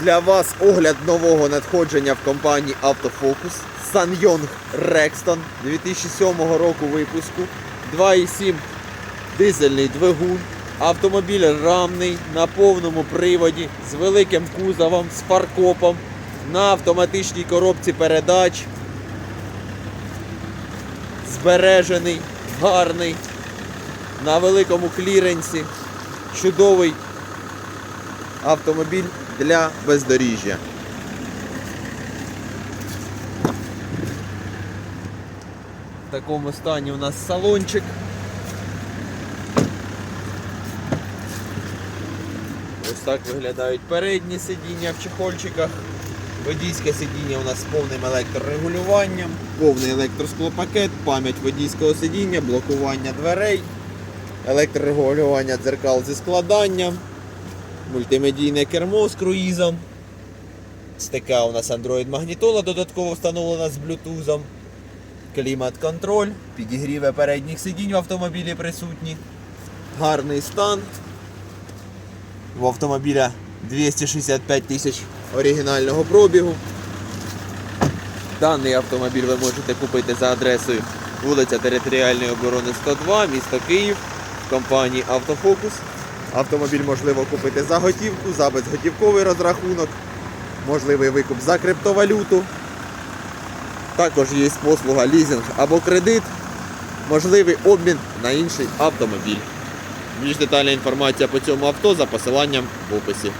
Для вас огляд нового надходження в компанії Автофокус Sanyong Rexton 2007 року випуску. 2,7 дизельний двигун. Автомобіль рамний на повному приводі з великим кузовом, з фаркопом, на автоматичній коробці передач. Збережений, гарний, на великому кліренсі. Чудовий автомобіль для бездоріжжя. В такому стані у нас салончик. Ось так виглядають передні сидіння в чехольчиках. Водійське сидіння у нас з повним електрорегулюванням, повний електросклопакет, пам'ять водійського сидіння, блокування дверей, електрорегулювання дзеркал зі складанням, мультимедійне кермо з круїзом. З така у нас Android магнітола додатково встановлена з Bluetooth. Клімат-контроль, підігріве передніх сидінь в автомобілі присутні. Гарний стан. В автомобіля 265 тисяч оригінального пробігу. Даний автомобіль ви можете купити за адресою вулиця Територіальної оборони 102, місто Київ, компанії Автофокус. Автомобіль можливо купити за готівку, за безготівковий розрахунок, можливий викуп за криптовалюту. Також є послуга лізинг або кредит, можливий обмін на інший автомобіль. Більш детальна інформація по цьому авто за посиланням в описі.